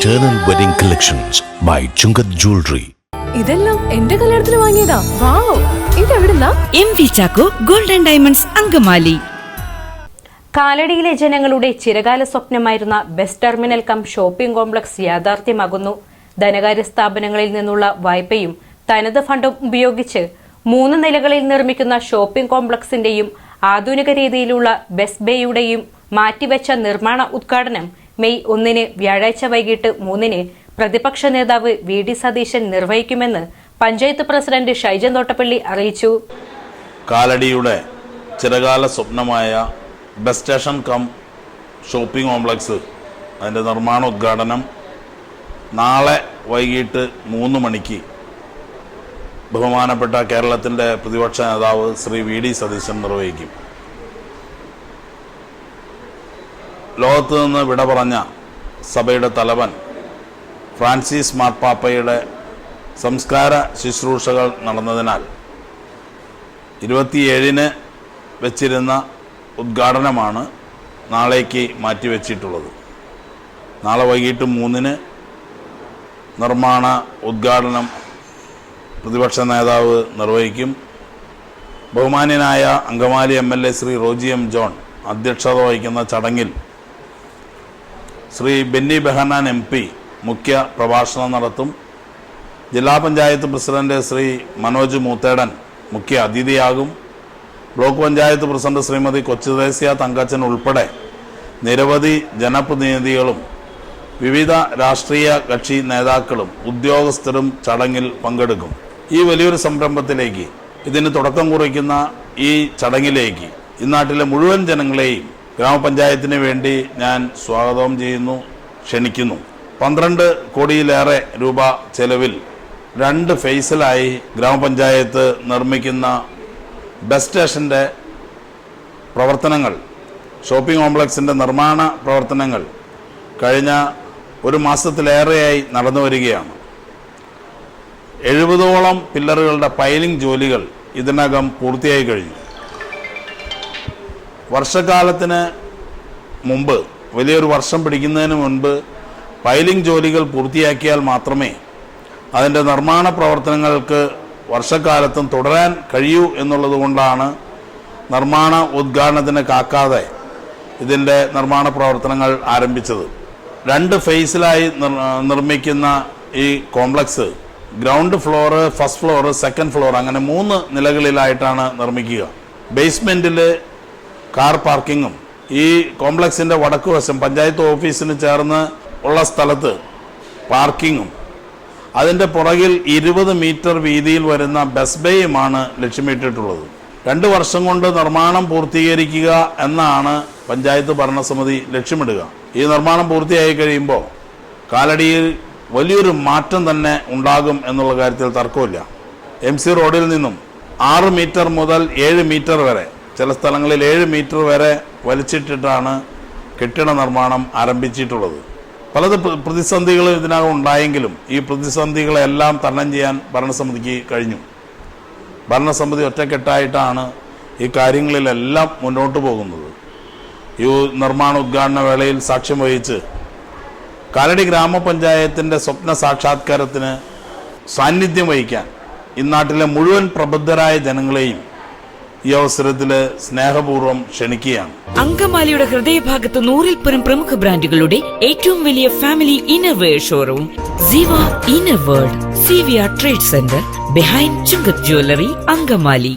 Eternal wedding collections by Chungath jewellery ഇതെല്ലാം എന്റെ കല്യാണത്തിന് വാങ്ങിയതാ. Wow ഇതെവിടുന്നാ? M V Chacko golden diamonds Angamaly. കാലടിയിലെ ജനങ്ങളുടെ ചിരകാല സ്വപ്നമായിരുന്ന bus terminal cum shopping complex യാഥാർത്ഥ്യമാകുന്നു. ധനകാര്യ സ്ഥാപനങ്ങളിൽ നിന്നുള്ള വായ്പയും തനത് ഫണ്ടും ഉപയോഗിച്ച് മൂന്ന് നിലകളിൽ നിർമ്മിക്കുന്ന ഷോപ്പിംഗ് കോംപ്ലക്സിന്റെയും ആധുനിക രീതിയിലുള്ള ബസ് ബേയുടെയും മാറ്റിവെച്ച നിർമ്മാണ ഉദ്ഘാടനം മെയ് ഒന്നിന് വ്യാഴാഴ്ച വൈകിട്ട് മൂന്നിന് പ്രതിപക്ഷ നേതാവ് വി ഡി സതീശൻ നിർവഹിക്കുമെന്ന് പഞ്ചായത്ത് പ്രസിഡന്റ് ഷൈജൻ തോട്ടപ്പള്ളി അറിയിച്ചു. കാലടിയുടെ ചിരകാല സ്വപ്നമായ bus station cum shopping complex അതിന്റെ നിർമ്മാണോദ്ഘാടനം നാളെ വൈകിട്ട് മൂന്ന് മണിക്ക് ബഹുമാനപ്പെട്ട കേരളത്തിന്റെ പ്രതിപക്ഷ നേതാവ് ശ്രീ വി ഡി സതീശൻ നിർവഹിക്കും. ലോകത്ത് നിന്ന് വിട പറഞ്ഞ സഭയുടെ തലവൻ ഫ്രാൻസിസ് മാർപ്പാപ്പയുടെ സംസ്കാര ശുശ്രൂഷകൾ നടന്നതിനാൽ ഇരുപത്തിയേഴിന് വെച്ചിരുന്ന ഉദ്ഘാടനമാണ് നാളേക്ക് മാറ്റിവെച്ചിട്ടുള്ളത്. നാളെ വൈകിട്ട് മൂന്നിന് നിർമ്മാണ ഉദ്ഘാടനം പ്രതിപക്ഷ നേതാവ് നിർവഹിക്കും. ബഹുമാന്യനായ Angamaly M L A Shri Roji M John അധ്യക്ഷത വഹിക്കുന്ന ചടങ്ങിൽ ശ്രീ ബെന്നി ബെഹനാൻ എം പി മുഖ്യ പ്രഭാഷണം നടത്തും. ജില്ലാ പഞ്ചായത്ത് പ്രസിഡന്റ് ശ്രീ മനോജ് മൂത്തേടൻ മുഖ്യ അതിഥിയാകും. ബ്ലോക്ക് പഞ്ചായത്ത് പ്രസിഡന്റ് ശ്രീമതി കൊച്ചുദേശിയ തങ്കച്ചൻ ഉൾപ്പെടെ നിരവധി ജനപ്രതിനിധികളും വിവിധ രാഷ്ട്രീയ കക്ഷി നേതാക്കളും ഉദ്യോഗസ്ഥരും ചടങ്ങിൽ പങ്കെടുക്കും. ഈ വലിയൊരു സംരംഭത്തിലേക്ക് ഇതിന് തുടക്കം കുറിക്കുന്ന ഈ ചടങ്ങിലേക്ക് ഇന്നാട്ടിലെ മുഴുവൻ ജനങ്ങളെയും ഗ്രാമപഞ്ചായത്തിന് വേണ്ടി ഞാൻ സ്വാഗതം ചെയ്യുന്നു ക്ഷണിക്കുന്നു. പന്ത്രണ്ട് കോടിയിലേറെ രൂപ ചെലവിൽ രണ്ട് ഫേസിലായി ഗ്രാമപഞ്ചായത്ത് നിർമ്മിക്കുന്ന ബസ് സ്റ്റേഷന്റെ പ്രവർത്തനങ്ങൾ ഷോപ്പിംഗ് കോംപ്ലക്സിന്റെ നിർമ്മാണ പ്രവർത്തനങ്ങൾ കഴിഞ്ഞ ഒരു മാസത്തിലേറെയായി നടന്നു വരികയാണ്. എഴുപതോളം പില്ലറുകളുടെ പൈലിംഗ് ജോലികൾ ഇതിനകം പൂർത്തിയായി കഴിഞ്ഞു. വർഷകാലത്തിന് മുമ്പ് വലിയൊരു വർഷം പിടിക്കുന്നതിന് മുൻപ് പൈലിംഗ് ജോലികൾ പൂർത്തിയാക്കിയാൽ മാത്രമേ അതിന്റെ നിർമ്മാണ പ്രവർത്തനങ്ങൾക്ക് വർഷക്കാലത്തും തുടരാൻ കഴിയൂ എന്നുള്ളതുകൊണ്ടാണ് നിർമ്മാണ ഉദ്ഘാടനത്തിന് കാക്കാതെ ഇതിന്റെ നിർമ്മാണ പ്രവർത്തനങ്ങൾ ആരംഭിച്ചത്. രണ്ട് ഫേസിലായി നിർമ്മിക്കുന്ന ഈ complex ground floor first floor second floor അങ്ങനെ മൂന്ന് നിലകളിലായിട്ടാണ് നിർമ്മിക്കുക. ബേസ്മെന്റിൽ കാർ പാർക്കിങ്ങും ഈ കോംപ്ലക്സിന്റെ വടക്കുവശം പഞ്ചായത്ത് ഓഫീസിന് ചേർന്ന് ഉള്ള സ്ഥലത്ത് പാർക്കിങ്ങും. അതിന്റെ പുറകിൽ ഇരുപത് മീറ്റർ വീതിയിൽ വരുന്ന ബസ് ബേയുമാണ് ലക്ഷ്യമിട്ടിട്ടുള്ളത്. രണ്ട് വർഷം കൊണ്ട് നിർമ്മാണം പൂർത്തീകരിക്കുക എന്നാണ് പഞ്ചായത്ത് ഭരണസമിതി ലക്ഷ്യമിടുക. ഈ നിർമ്മാണം പൂർത്തിയായി കഴിയുമ്പോൾ കാലടിയിൽ വലിയൊരു മാറ്റം തന്നെ ഉണ്ടാകും എന്നുള്ള കാര്യത്തിൽ തർക്കമില്ല. എം സി റോഡിൽ നിന്നും ആറ് മീറ്റർ മുതൽ ഏഴ് മീറ്റർ വരെ ചില സ്ഥലങ്ങളിൽ ഏഴ് മീറ്റർ വരെ വലിച്ചിട്ടിട്ടാണ് കെട്ടിട നിർമ്മാണം ആരംഭിച്ചിട്ടുള്ളത്. പലത് പ്രതിസന്ധികൾ ഇതിനകം ഉണ്ടായെങ്കിലും ഈ പ്രതിസന്ധികളെല്ലാം തരണം ചെയ്യാൻ ഭരണസമിതിക്ക് കഴിഞ്ഞു. ഭരണസമിതി ഒറ്റക്കെട്ടായിട്ടാണ് ഈ കാര്യങ്ങളിലെല്ലാം മുന്നോട്ട് പോകുന്നത്. ഈ നിർമ്മാണ ഉദ്ഘാടന വേളയിൽ സാക്ഷ്യം വഹിച്ച് കാലടി ഗ്രാമപഞ്ചായത്തിന്റെ സ്വപ്ന സാക്ഷാത്കാരത്തിന് സാന്നിധ്യം വഹിക്കാൻ ഇന്നാട്ടിലെ മുഴുവൻ പ്രബുദ്ധരായ ജനങ്ങളെയും ഈ അവസരത്തിൽ സ്നേഹപൂർവം ക്ഷണിക്കുകയാണ്. അങ്കമാലിയുടെ ഹൃദയഭാഗത്ത് നൂറിൽ പരം പ്രമുഖ ബ്രാൻഡുകളുടെ ഏറ്റവും വലിയ family innerwear showroom Ziva inner world C V R trade centre behind Chungath jewellery Angamaly.